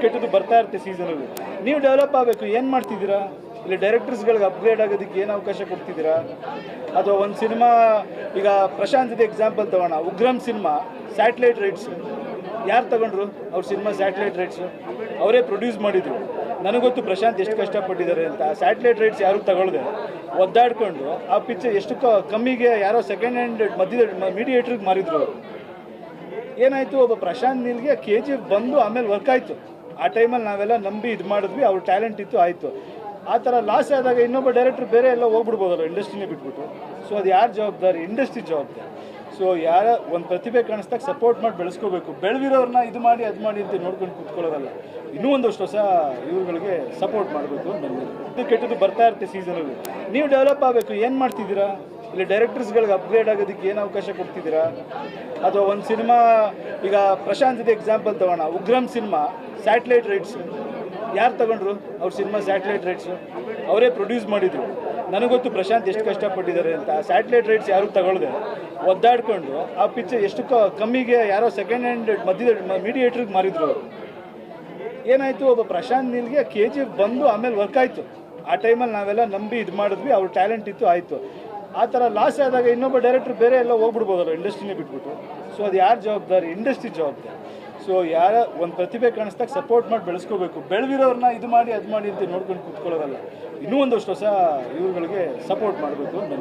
ಕೆಟ್ಟದ್ದು ಬರ್ತಾ ಇರುತ್ತೆ ಸೀಸನಲ್ಲಿ ನೀವು ಡೆವಲಪ್ ಆಗಬೇಕು. ಏನು ಮಾಡ್ತಿದ್ದೀರಾ? ಇಲ್ಲಿ ಡೈರೆಕ್ಟರ್ಸ್ಗಳಿಗೆ ಅಪ್ಗ್ರೇಡ್ ಆಗೋದಕ್ಕೆ ಏನು ಅವಕಾಶ ಕೊಡ್ತಿದ್ದೀರಾ? ಅಥವಾ ಒಂದು ಸಿನಿಮಾ ಈಗ ಪ್ರಶಾಂತ್ ಇದೆ ಎಕ್ಸಾಂಪಲ್ ತಗೋಣ. ಉಗ್ರಂ ಸಿನಿಮಾ ಸ್ಯಾಟಲೈಟ್ ರೈಟ್ಸ್ ಯಾರು ತಗೊಂಡ್ರು? ಅವ್ರ ಸಿನಿಮಾ ಸ್ಯಾಟಲೈಟ್ ರೈಟ್ಸ್ ಅವರೇ ಪ್ರೊಡ್ಯೂಸ್ ಮಾಡಿದ್ರು. ನನಗೊತ್ತು ಪ್ರಶಾಂತ್ ಎಷ್ಟು ಕಷ್ಟಪಟ್ಟಿದ್ದಾರೆ ಅಂತ. ಸ್ಯಾಟಲೈಟ್ ರೈಟ್ಸ್ ಯಾರು ತಗೊಳ್ದೆ? ಒದ್ದಾಡ್ಕೊಂಡು ಆ ಪಿಕ್ಚರ್ ಎಷ್ಟು ಕಮ್ಮಿಗೆ ಯಾರೋ ಸೆಕೆಂಡ್ ಹ್ಯಾಂಡ್ ಮಧ್ಯದ ಮೀಡಿಯೇಟ್ರಿಗೆ ಮಾರಿದ್ರು ಅವರು. ಏನಾಯಿತು? ಒಬ್ಬ ಪ್ರಶಾಂತ್ ನಿಲ್ಗೆ ಕೆ ಜಿ ಬಂದು ಆಮೇಲೆ ವರ್ಕ್ ಆಯಿತು. ಆ ಟೈಮಲ್ಲಿ ನಾವೆಲ್ಲ ನಂಬಿ ಇದು ಮಾಡಿದ್ವಿ, ಅವ್ರ ಟ್ಯಾಲೆಂಟ್ ಇತ್ತು, ಆಯಿತು. ಆ ಥರ ಲಾಸ್ ಆದಾಗ ಇನ್ನೊಬ್ಬ ಡೈರೆಕ್ಟ್ರ್ ಬೇರೆ ಎಲ್ಲ ಹೋಗ್ಬಿಡ್ಬೋದಲ್ಲ ಇಂಡಸ್ಟ್ರಿನೇ ಬಿಟ್ಬಿಟ್ಟು. ಸೊ ಅದು ಯಾರು ಜವಾಬ್ದಾರಿ? ಇಂಡಸ್ಟ್ರಿ ಜವಾಬ್ದಾರಿ. ಸೊ ಯಾರ, ಒಂದು ಪ್ರತಿಭೆ ಕಾಣಿಸ್ದಾಗ ಸಪೋರ್ಟ್ ಮಾಡಿ ಬೆಳೆಸ್ಕೋಬೇಕು. ಬೆಳೆದಿರೋರನ್ನ ಇದು ಮಾಡಿ, ಅದು ಮಾಡಿ ಅಂತ ನೋಡ್ಕೊಂಡು ಕೂತ್ಕೊಳ್ಳೋದಲ್ಲ. ಇನ್ನೂ ಒಂದಷ್ಟು ಹೊಸ ಇವ್ರುಗಳಿಗೆ ಸಪೋರ್ಟ್ ಮಾಡಬೇಕು ಅಂತ ಇದು ಕೆಟ್ಟದ್ದು ಬರ್ತಾ ಇರುತ್ತೆ ಸೀಸನಲ್ಲಿ ನೀವು ಡೆವಲಪ್ ಆಗಬೇಕು. ಏನು ಮಾಡ್ತಿದ್ದೀರಾ? ಇಲ್ಲಿ ಡೈರೆಕ್ಟರ್ಸ್ಗಳಿಗೆ ಅಪ್ಗ್ರೇಡ್ ಆಗೋದಕ್ಕೆ ಏನು ಅವಕಾಶ ಕೊಡ್ತಿದ್ದೀರಾ? ಅಥವಾ ಒಂದು ಸಿನಿಮಾ ಈಗ ಪ್ರಶಾಂತ್ ಇದೆ ಎಕ್ಸಾಂಪಲ್ ತಗೋಣ. ಉಗ್ರಂ ಸಿನಿಮಾ ಸ್ಯಾಟಲೈಟ್ ರೈಟ್ಸ್ ಯಾರು ತಗೊಂಡ್ರು? ಅವ್ರ ಸಿನಿಮಾ ಸ್ಯಾಟಲೈಟ್ ರೈಟ್ಸ್ ಅವರೇ ಪ್ರೊಡ್ಯೂಸ್ ಮಾಡಿದ್ರು. ನನಗೊತ್ತು ಪ್ರಶಾಂತ್ ಎಷ್ಟು ಕಷ್ಟಪಟ್ಟಿದ್ದಾರೆ ಅಂತ. ಸ್ಯಾಟಲೈಟ್ ರೈಟ್ಸ್ ಯಾರು ತಗೊಳ್ದೆ? ಒದ್ದಾಡ್ಕೊಂಡು ಆ ಪಿಕ್ಚರ್ ಎಷ್ಟು ಕಮ್ಮಿಗೆ ಯಾರೋ ಸೆಕೆಂಡ್ ಹ್ಯಾಂಡ್ ಮಧ್ಯದ ಮೀಡಿಯೇಟ್ರಿಗೆ ಮಾರಿದ್ರು ಅವರು. ಏನಾಯಿತು? ಒಬ್ಬ ಪ್ರಶಾಂತ್ ನಿಲ್ಗೆ ಕೆ ಜಿ ಬಂದು ಆಮೇಲೆ ವರ್ಕ್ ಆಯಿತು. ಆ ಟೈಮಲ್ಲಿ ನಾವೆಲ್ಲ ನಂಬಿ ಇದು ಮಾಡಿದ್ವಿ. ಅವ್ರ ಟ್ಯಾಲೆಂಟ್ ಇತ್ತು, ಆಯಿತು. ಆ ಥರ ಲಾಸ್ ಆದಾಗ ಇನ್ನೊಬ್ಬ ಡೈರೆಕ್ಟರ್ ಬೇರೆ ಎಲ್ಲ ಹೋಗ್ಬಿಡ್ಬೋದಲ್ಲ ಇಂಡಸ್ಟ್ರಿನೇ ಬಿಟ್ಬಿಟ್ಟು. ಸೊ ಅದು ಯಾರು ಜವಾಬ್ದಾರಿ? ಇಂಡಸ್ಟ್ರಿ ಜವಾಬ್ದಾರಿ. ಸೊ ಯಾರ ಒಂದು ಪ್ರತಿಭೆ ಕಾಣಿಸ್ದಾಗ ಸಪೋರ್ಟ್ ಮಾಡಿ ಬೆಳೆಸ್ಕೋಬೇಕು. ಬೆಳೆದಿರೋರನ್ನ ಇದು ಮಾಡಿ, ಅದು ಮಾಡಿ ಅಂತ ನೋಡ್ಕೊಂಡು ಕೂತ್ಕೊಳ್ಳೋದಲ್ಲ. ಇನ್ನೂ ಒಂದಷ್ಟು ಹೊಸ ಇವುಗಳಿಗೆ ಸಪೋರ್ಟ್ ಮಾಡಬೇಕು ಅಂತ